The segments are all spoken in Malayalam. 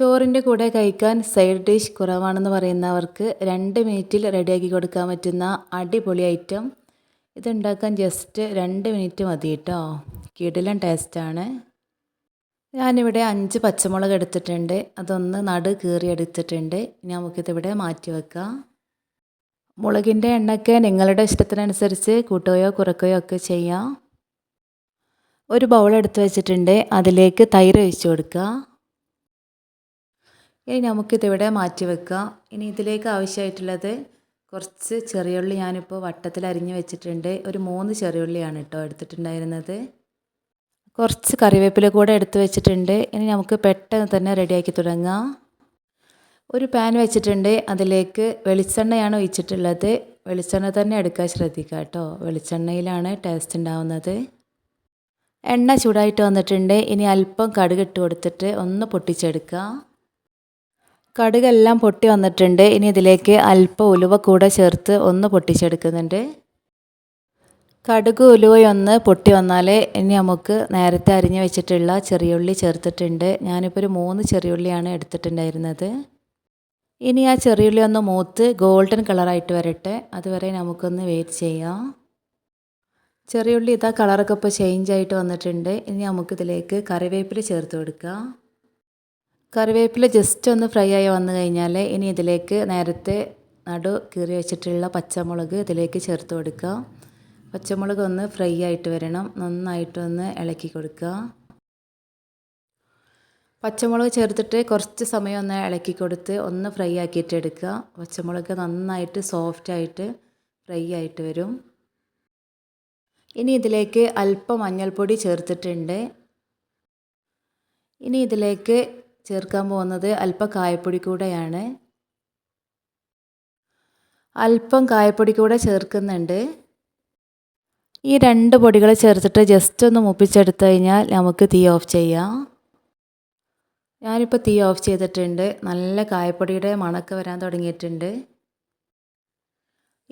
ചോറിന്റെ കൂടെ കഴിക്കാൻ സൈഡ് ഡിഷ് കുറവാണെന്ന് പറയുന്നവർക്ക് രണ്ട് മിനിറ്റിൽ റെഡിയാക്കി കൊടുക്കാൻ പറ്റുന്ന അടിപൊളി ഐറ്റം. ഇതുണ്ടാക്കാൻ ജസ്റ്റ് രണ്ട് മിനിറ്റ് മതി കേട്ടോ. കിടിലൻ ടേസ്റ്റാണ് ഞാനിവിടെ അഞ്ച് പച്ചമുളക് എടുത്തിട്ടുണ്ട്. അതൊന്ന് നടു കീറി എടുത്തിട്ടുണ്ട് ഇനി നമുക്കിതിവിടെ മാറ്റി വെക്കാം. മുളകിന്റെ എണ്ണയൊക്കെ നിങ്ങളുടെ ഇഷ്ടത്തിനനുസരിച്ച് കൂട്ടുകയോ കുറക്കുകയോ ഒക്കെ ചെയ്യാം. ഒരു ബൗൾ എടുത്ത് വെച്ചിട്ടുണ്ട്. അതിലേക്ക് തൈര് ഒഴിച്ചു കൊടുക്കുക ഇനി നമുക്കിതിവിടെ മാറ്റി വെക്കാം ഇനി ഇതിലേക്ക് ആവശ്യമായിട്ടുള്ളത് കുറച്ച് ചെറിയുള്ളി ഞാനിപ്പോൾ വട്ടത്തിൽ അരിഞ്ഞ് വെച്ചിട്ടുണ്ട്. ഒരു മൂന്ന് ചെറിയുള്ളിയാണ് കേട്ടോ എടുത്തിട്ടുണ്ടായിരുന്നത്. കുറച്ച് കറിവേപ്പില കൂടെ എടുത്ത് വെച്ചിട്ടുണ്ട്. ഇനി നമുക്ക് പെട്ടെന്ന് തന്നെ റെഡിയാക്കി തുടങ്ങാം. ഒരു പാൻ വെച്ചിട്ടുണ്ട്. അതിലേക്ക് വെളിച്ചെണ്ണയാണ് ഒഴിച്ചിട്ടുള്ളത്. വെളിച്ചെണ്ണ തന്നെ എടുക്കാൻ ശ്രദ്ധിക്കുക കേട്ടോ. വെളിച്ചെണ്ണയിലാണ് ടേസ്റ്റ് ഉണ്ടാവുന്നത്. എണ്ണ ചൂടായിട്ട് വന്നിട്ടുണ്ട്. ഇനി അല്പം കടുക് ഇട്ട് കൊടുത്തിട്ട് ഒന്ന് പൊട്ടിച്ചെടുക്കുക. കടുകെല്ലാം പൊട്ടി വന്നിട്ടുണ്ട്. ഇനി ഇതിലേക്ക് അല്പം ഉലുവ കൂടെ ചേർത്ത് ഒന്ന് പൊട്ടിച്ചെടുക്കുന്നുണ്ട്. കടുക് ഉലുവയൊന്ന് പൊട്ടി വന്നാൽ ഇനി നമുക്ക് നേരത്തെ അരിഞ്ഞ് വെച്ചിട്ടുള്ള ചെറിയുള്ളി ചേർത്തിട്ടുണ്ട്. ഞാനിപ്പോൾ ഒരു മൂന്ന് ചെറിയുള്ളിയാണ് എടുത്തിട്ടുണ്ടായിരുന്നത്. ഇനി ആ ചെറിയുള്ളി ഒന്ന് മൂത്ത് ഗോൾഡൻ കളറായിട്ട് വരട്ടെ. അതുവരെ നമുക്കൊന്ന് വെയിറ്റ് ചെയ്യാം. ചെറിയുള്ളി ഇതാ കളറൊക്കെ ഇപ്പോൾ ചേഞ്ച് ആയിട്ട് വന്നിട്ടുണ്ട്. ഇനി നമുക്കിതിലേക്ക് കറിവേപ്പില ചേർത്ത് കൊടുക്കാം. കറിവേപ്പില ജസ്റ്റ് ഒന്ന് ഫ്രൈ ആയി വന്നു കഴിഞ്ഞാൽ ഇനി ഇതിലേക്ക് നേരത്തെ നടു കീറി വെച്ചിട്ടുള്ള പച്ചമുളക് ഇതിലേക്ക് ചേർത്ത് കൊടുക്കുക. പച്ചമുളക് ഒന്ന് ഫ്രൈ ആയിട്ട് വരണം. നന്നായിട്ടൊന്ന് ഇളക്കി കൊടുക്കുക. പച്ചമുളക് ചേർത്തിട്ട് കുറച്ച് സമയം ഒന്ന് ഇളക്കി കൊടുത്ത് ഒന്ന് ഫ്രൈ ആക്കിയിട്ട് എടുക്കുക. പച്ചമുളക് നന്നായിട്ട് സോഫ്റ്റ് ആയിട്ട് ഫ്രൈ ആയിട്ട് വരും. ഇനി ഇതിലേക്ക് അല്പം മഞ്ഞൾപ്പൊടി ചേർത്തിട്ടുണ്ട്. ഇനി ഇതിലേക്ക് ചേർക്കാൻ പോകുന്നത് അല്പം കായപ്പൊടി കൂടെയാണ്. അല്പം കായപ്പൊടി കൂടെ ചേർക്കുന്നുണ്ട്. ഈ രണ്ട് പൊടികൾ ചേർത്തിട്ട് ജസ്റ്റ് ഒന്ന് മുപ്പിച്ചെടുത്തു കഴിഞ്ഞാൽ നമുക്ക് തീ ഓഫ് ചെയ്യാം. ഞാനിപ്പോൾ തീ ഓഫ് ചെയ്തിട്ടുണ്ട്. നല്ല കായപ്പൊടിയുടെ മണക്ക് വരാൻ തുടങ്ങിയിട്ടുണ്ട്.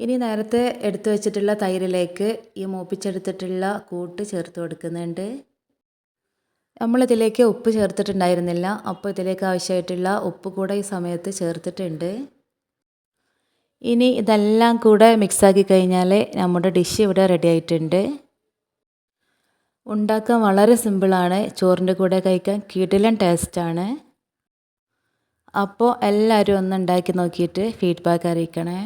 ഇനി നേരത്തെ എടുത്തു വെച്ചിട്ടുള്ള തൈരിലേക്ക് ഈ മൂപ്പിച്ചെടുത്തിട്ടുള്ള കൂട്ട് ചേർത്ത് കൊടുക്കുന്നുണ്ട്. നമ്മളിതിലേക്ക് ഉപ്പ് ചേർത്തിട്ടുണ്ടായിരുന്നില്ല. അപ്പോൾ ഇതിലേക്ക് ആവശ്യമായിട്ടുള്ള ഉപ്പ് കൂടെ ഈ സമയത്ത് ചേർത്തിട്ടുണ്ട്. ഇനി ഇതെല്ലാം കൂടെ മിക്സാക്കി കഴിഞ്ഞാൽ നമ്മുടെ ഡിഷ് ഇവിടെ റെഡി ആയിട്ടുണ്ട്. ഉണ്ടാക്കാൻ വളരെ സിമ്പിളാണ് ചോറിന്റെ കൂടെ കഴിക്കാൻ കിടിലൻ ടേസ്റ്റാണ് അപ്പോൾ എല്ലാവരും ഒന്ന് ഉണ്ടാക്കി നോക്കിയിട്ട് ഫീഡ്ബാക്ക് അറിയിക്കണേ.